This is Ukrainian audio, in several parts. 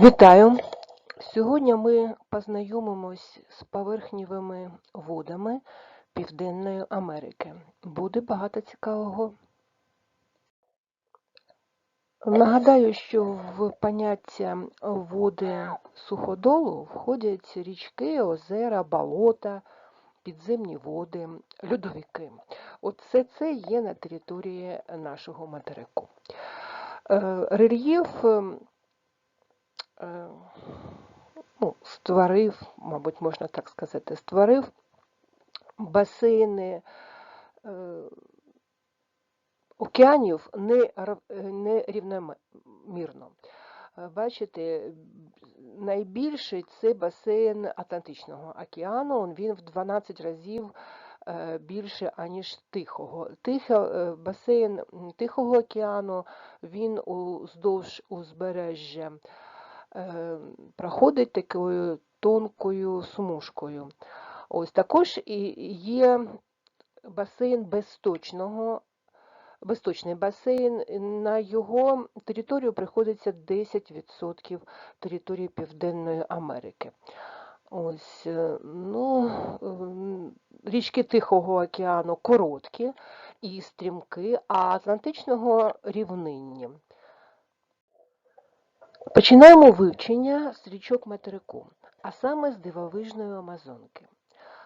Вітаю! Сьогодні ми познайомимось з поверхневими водами Південної Америки. Буде багато цікавого. Нагадаю, що в поняття води суходолу входять річки, озера, болота, підземні води, льодовики. Все це є на території нашого материку. Е, Рельєф ну, створив, мабуть, можна так сказати, створив басейни е, океанів не, е. Е, Бачите, найбільший це басейн Атлантичного океану, він в 12 разів е, більше, аніж Тихого. Тихо, е, басейн Тихого океану, він уздовж узбережжя е, проходить такою тонкою смужкою. Ось також і є басейн безсточного, безсточний басейн. На його територію приходиться 10% території Південної Америки. Ось, е, ну, ем, річки Тихого океану короткі і стрімкі, а Атлантичного рівнинні. Починаємо вивчення з річок материку, а саме з дивовижної Амазонки.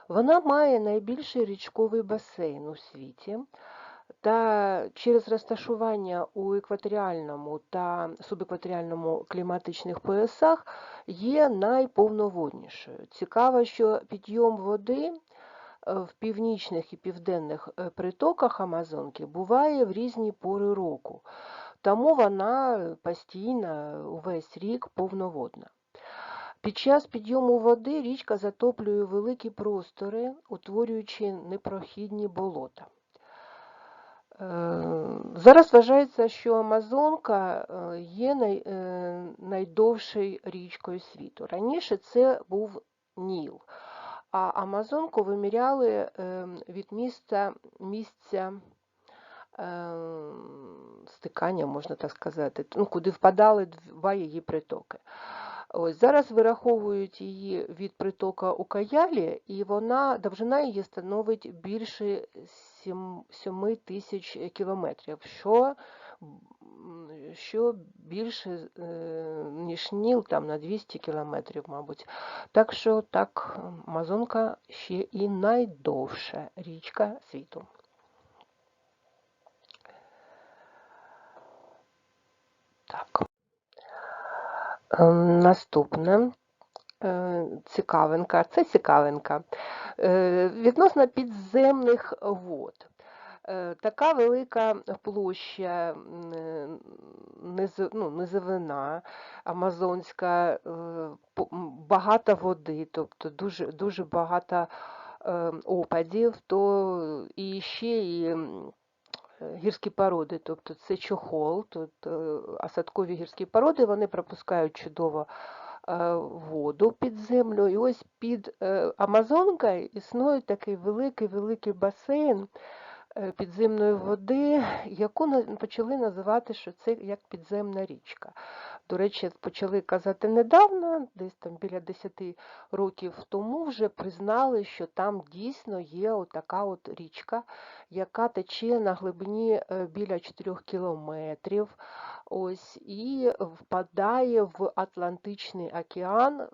Вона має найбільший річковий басейн у світі, та через розташування у екваторіальному та субекваторіальному кліматичних поясах є найповноводнішою. Цікаво, що підйом води е, в північних і південних е, притоках Амазонки буває в різні пори року, тому вона постійно увесь рік повноводна. Під час підйому води річка затоплює великі простори, утворюючи непрохідні болота. Е, Зараз вважається, що Амазонка е, є е, найдовшою річкою світу. Раніше це був Ніл, а Амазонку виміряли від місця, місця стикання, можна так сказати, ну, куди впадали два її притоки. Ось зараз вираховують її від притока у Каялі, і вона довжина її становить більше 7, 7 тисяч кілометрів, що, що більше, е, ніж Ніл, там на 200 кілометрів, мабуть. Так що так, Амазонка ще і найдовша річка світу. Так. Е, Наступне е, цікавинка, це цікавинка. Е, Відносно підземних вод. Е, Така велика площа ну, низовина амазонська, багато води, тобто дуже, дуже багато е, опадів, то і ще і гірські породи, тобто це чохол, тут е, осадкові гірські породи, вони пропускають чудово е, воду під землю. І ось під е, Амазонкою існує такий великий-великий басейн підземної води, яку почали називати, що це як підземна річка. До речі, почали казати недавно, десь там біля 10 років тому вже признали, що там дійсно є отака от річка, яка тече на глибині е, біля 4 кілометрів. Ось, і впадає в Атлантичний океан.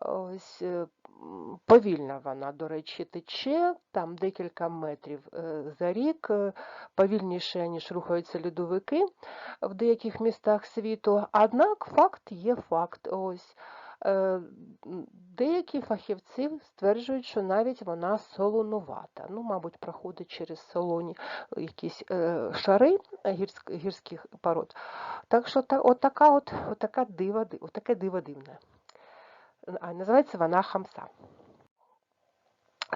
Ось, е, м, повільно вона, до речі, тече, там декілька метрів е, за рік, е, повільніше, ніж рухаються льодовики в деяких містах світу. Однак факт є факт. Ось. Деякі фахівці стверджують, що навіть вона солонувата. Ну, мабуть, проходить через солоні якісь шари гірськ, гірських пород. Так що та, отака от, отака дива, ди- отаке диво дивне. А називається вона Хамса.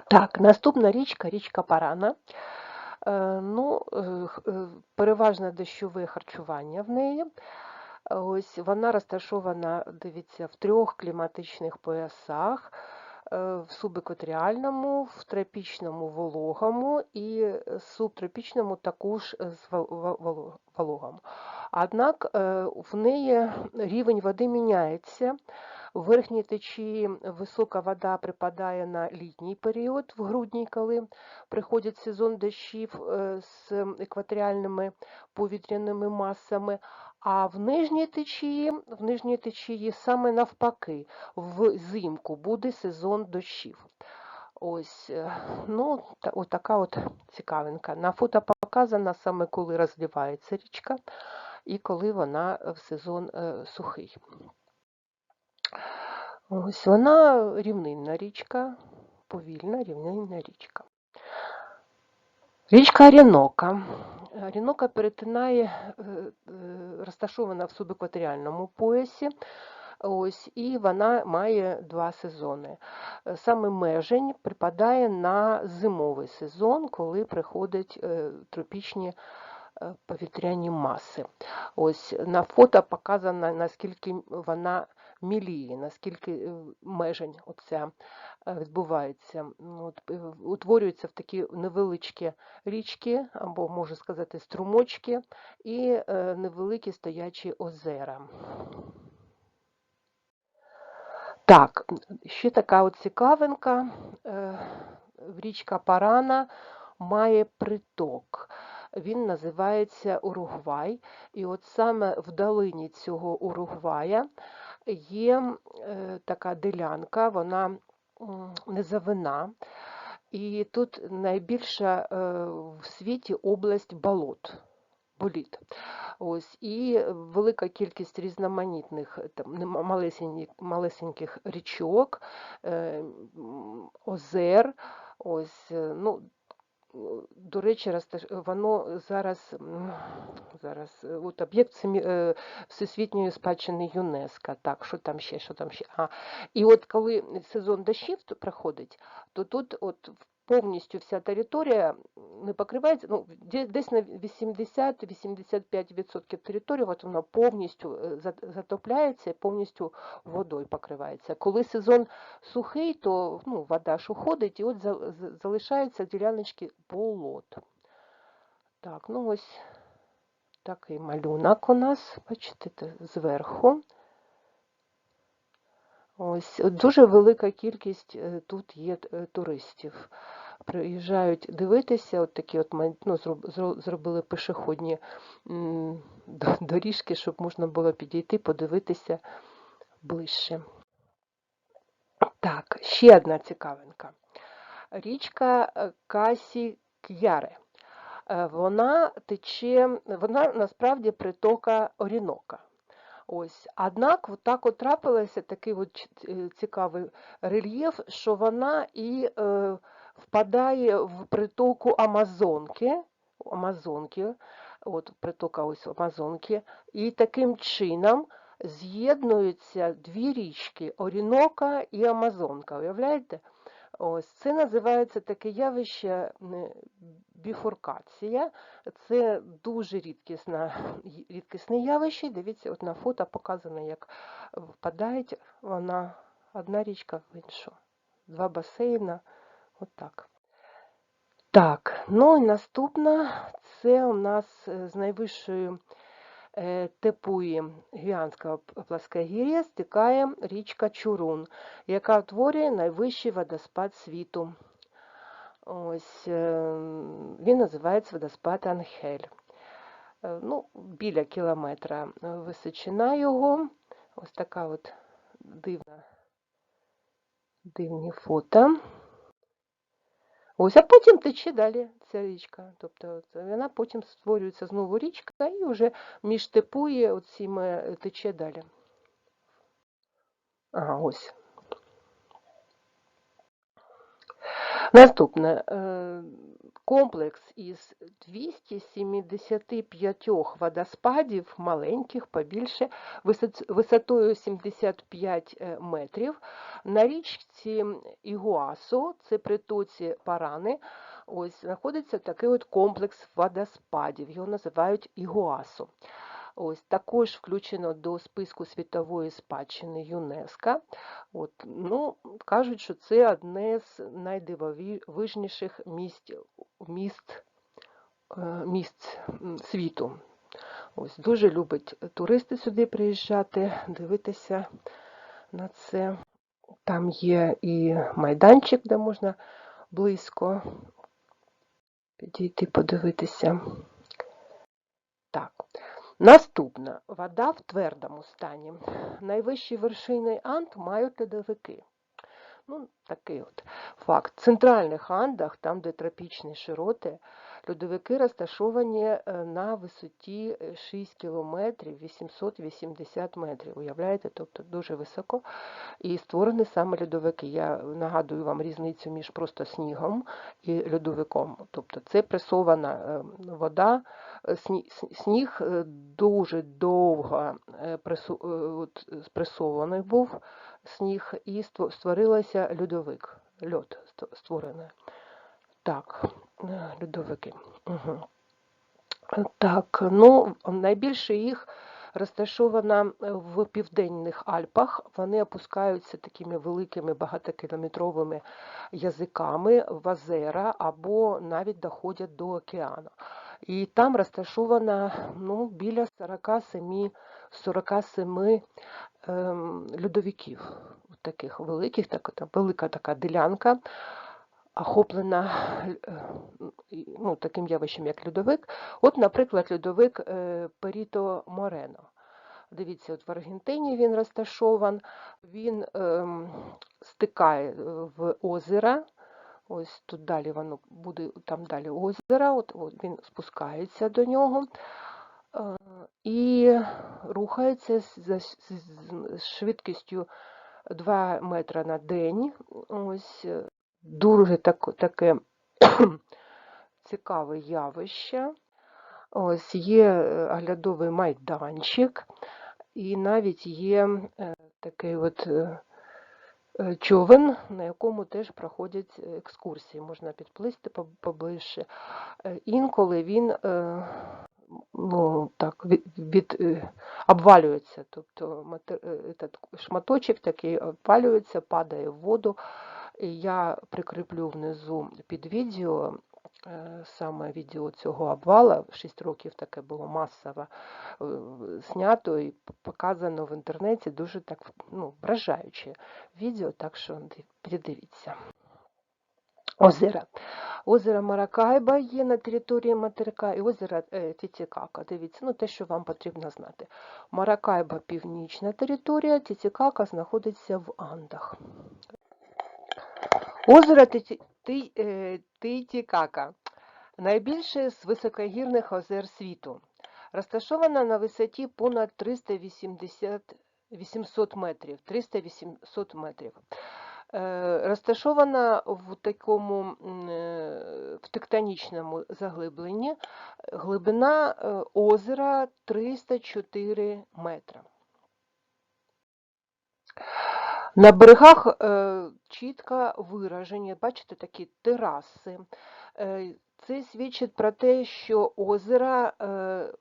Так, наступна річка, річка Парана. Е, ну, е, е, переважно дощове харчування в неї. Ось вона розташована, дивіться, в трьох кліматичних поясах. В субекваторіальному, в тропічному вологому і субтропічному також з вол- во- воло- вологому. Однак в неї рівень води міняється. В верхній течії висока вода припадає на літній період, в грудні, коли приходить сезон дощів з екваторіальними повітряними масами, а в нижній течії, в нижній течії саме навпаки, взимку буде сезон дощів. Ось, е, ну, та, от цікавинка. На фото показано саме коли розливається річка і коли вона в сезон е, сухий. Ось вона рівнинна річка, повільна рівнинна річка. Річка Орінока. Орінока перетинає, е, е, розташована в субекваторіальному поясі. Ось, і вона має два сезони. Е, Саме межень припадає на зимовий сезон, коли приходять тропічні повітряні маси. Ось на фото показано, наскільки вона міліє, наскільки е, межень оця е, відбувається. Ну, От, е, Утворюються в такі невеличкі річки, або, можна сказати, струмочки, і невеликі стоячі озера. Так, ще така от цікавинка. Річка Парана має приток. Він називається Уругвай. І от саме в долині цього Уругвая є е, така ділянка, вона низовина. І тут найбільша е, в світі область болот. Боліт. Ось, і велика кількість різноманітних там, нема- малесеньких, річок, е, озер. Ось, е, ну, е, до речі, воно зараз, зараз е, от об'єкт е, Всесвітньої спадщини ЮНЕСКО. Так, що там ще, що там ще. А, і от коли сезон дощів проходить, то тут от повністю вся територія не покривається, ну, десь на 80-85% території от вона повністю е, затопляється повністю водою покривається. Коли сезон сухий, то ну, вода ж уходить, і от за- за- залишаються діляночки болот. Так, ну ось такий малюнок у нас, бачите, зверху. Ось дуже велика кількість е, тут є е, туристів. Приїжджають дивитися, от такі от ну, зробили пішохідні доріжки, щоб можна було підійти, подивитися ближче. Так, ще одна цікавинка. Річка е, Касі К'яре. Вона тече, вона насправді притока Орінока. Ось. Однак от так от трапилося такий от е, цікавий рельєф, що вона і е, впадає в притоку Амазонки, Амазонки, от притока ось Амазонки, і таким чином з'єднуються дві річки Орінока і Амазонка. Уявляєте? Ось це називається таке явище біфуркація. Це дуже рідкісна, й- рідкісне явище. Дивіться, от на фото показано, як впадають вона одна річка в іншу. Два басейна. Отак. Так, ну і наступна це у нас е, з найвищої е, тепуї Гвіанського п- плоскогір'я річка Чурун, яка утворює найвищий водоспад світу. Ось е, він називається водоспад Анхель. Е, Ну, біля кілометра височина його. Ось така от дивна, дивні фото. Ось, а потім тече далі ця річка. Тобто вона потім створюється знову річка і вже між тепує оціми е, тече далі. Ага, ось. Наступне. Комплекс із 275 водоспадів, маленьких, побільше, висотою 75 е, метрів. На річці Ігуасу, це притоці Парани, ось знаходиться такий от комплекс водоспадів. Його називають Ігуасу. Ось також включено до списку світової спадщини ЮНЕСКО. От, ну, кажуть, що це одне з найдивовижніших місць, міст, е, місць світу. Ось дуже любить туристи сюди приїжджати, дивитися на це. Там є і майданчик, де можна близько підійти подивитися. Так. Наступна вода в твердому стані. Найвищі вершини Анд мають льодовики. Ну, такий от факт. В центральних Андах, там, де тропічні широти, льодовики розташовані е, на висоті е, 6 кілометрів 880 метрів. Уявляєте, тобто дуже високо. І створені саме льодовики. Я нагадую вам різницю між просто снігом і льодовиком. Тобто це пресована е, вода, е, сніг дуже довго спресований був сніг і ство- створилася льодовик. Льод створений. Так, е, льодовики. Угу. Так, ну найбільше їх розташовано в південних Альпах. Вони опускаються такими великими багатокілометровими язиками в озера або навіть доходять до океану. І там розташовано ну, біля 47, 47 ем, льодовиків, таких великих, так, велика така ділянка, охоплена е, ну, таким явищем, як льодовик. От, наприклад, льодовик е, Періто Морено. Дивіться, от в Аргентині він розташован, він ем, стикає е, в озера. Ось тут далі воно буде, там далі озеро, от, от він спускається до нього е, і рухається з, з- з- швидкістю 2 метри на день. Ось дуже так, таке цікаве явище. Ось є е, оглядовий майданчик, і навіть є е, такий от е, човен, на якому теж проходять екскурсії. Можна підплисти поближче. Інколи він ну, так, від, обвалюється, тобто шматочок такий обвалюється, падає в воду. Я прикріплю внизу під відео е, саме відео цього обвала. 6 років таке було масово е, знято і показано в інтернеті дуже так ну, вражаюче відео, так що ди- передивіться. Озера. Озеро Маракайба є на території материка і озеро е, Тітікака. Дивіться, ну те, що вам потрібно знати. Маракайба північна територія, Тітікака знаходиться в Андах. Озеро е, Титікака найбільше з високогірних озер світу. Розташована на висоті понад 380 800 метрів. 300-800 метрів. Е, Розташована в такому е, в тектонічному заглибленні. Глибина озера 304 метра. На берегах е, чітко виражені, бачите, такі тераси. Е, це свідчить про те, що озеро е,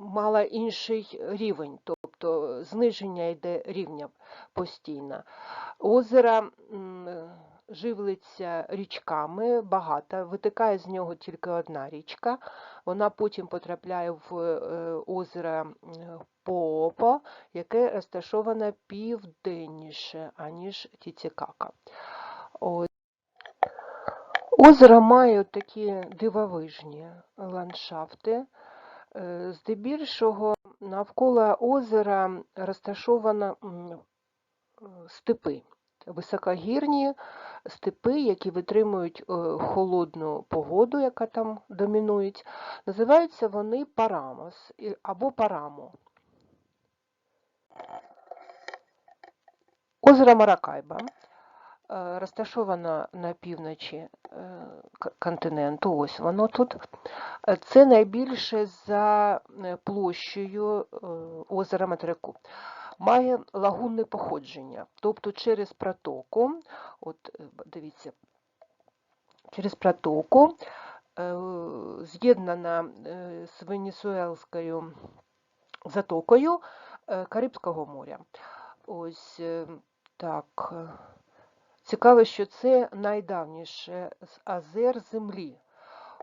мало інший рівень, тобто зниження йде рівня постійно. Озеро живлиться річками, багато, витикає з нього тільки одна річка. Вона потім потрапляє в е, озеро Поопо, яке розташоване південніше, аніж Тітікака. Ось. Озеро має такі дивовижні ландшафти. Е, Здебільшого навколо озера розташовано степи, високогірні степи, які витримують е, холодну погоду, яка там домінують. Називаються вони парамос або парамо. Озеро Маракайба е, розташовано на півночі е, континенту. Ось воно тут. Це найбільше за площею озера материку. Має лагунне походження, тобто через протоку, от е, дивіться, через протоку е, з'єднана е, з Венесуелською затокою Карибського моря. Ось так. Цікаво, що це найдавніше з озер Землі.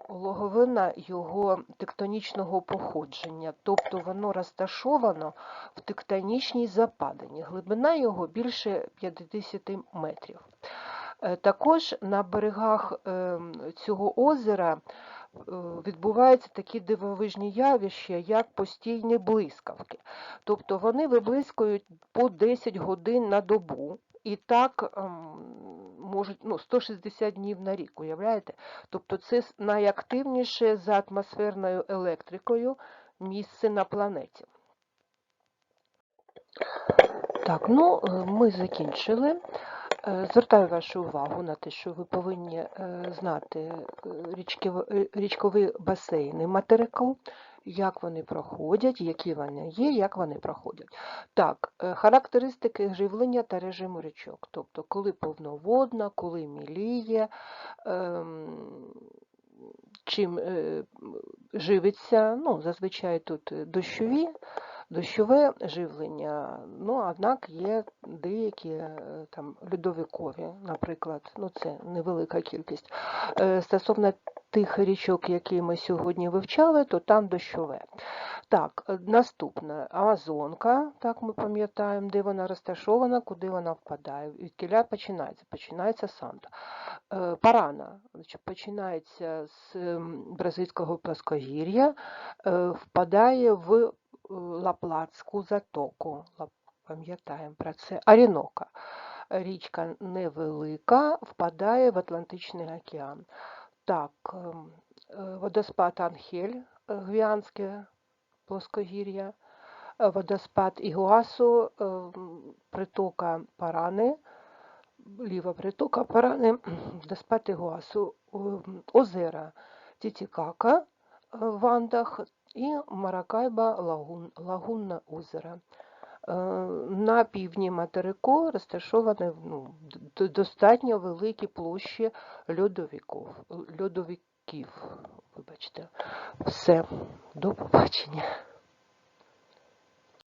Логовина його тектонічного походження, тобто воно розташовано в тектонічній западині. Глибина його більше 50 метрів. Е, Також на берегах ем, цього озера е, відбуваються такі дивовижні явища, як постійні блискавки. Тобто вони виблискують по 10 годин на добу. І так можуть ну, 160 днів на рік, уявляєте? Тобто це найактивніше за атмосферною електрикою місце на планеті. Так, ну е, ми закінчили. Е, Звертаю вашу увагу на те, що ви повинні е, знати річкові басейни материку, як вони проходять, які вони є, як вони проходять. Так, е, характеристики живлення та режиму річок, тобто коли повноводна, коли міліє, ем, чим е, живиться, ну, зазвичай тут е, дощові, дощове живлення, ну, однак є деякі е, там льодовикові, наприклад, ну, це невелика кількість. Е, Стосовно тих річок, які ми сьогодні вивчали, то там дощове. Так, е, наступне Амазонка, так ми пам'ятаємо, де вона розташована, куди вона впадає. Від кіля починається, починається Санта. Парана починається з ем, бразильського плоскогір'я, впадає в Лаплатську затоку. Пам'ятаємо про це. Орінока. Річка невелика, впадає в Атлантичний океан. Так, ем, е, водоспад Анхель, е, Гвіанське плоскогір'я, е, водоспад Ігуасу, притока Парани, ліва притока Парани, водоспад Ігуасу, озера Тітікака е, в Андах і Маракайба Лагун, Лагунне озеро. Е, На півдні материку розташовані ну, достатньо великі площі льодовиків. льодовиків. Вибачте. Все, до побачення.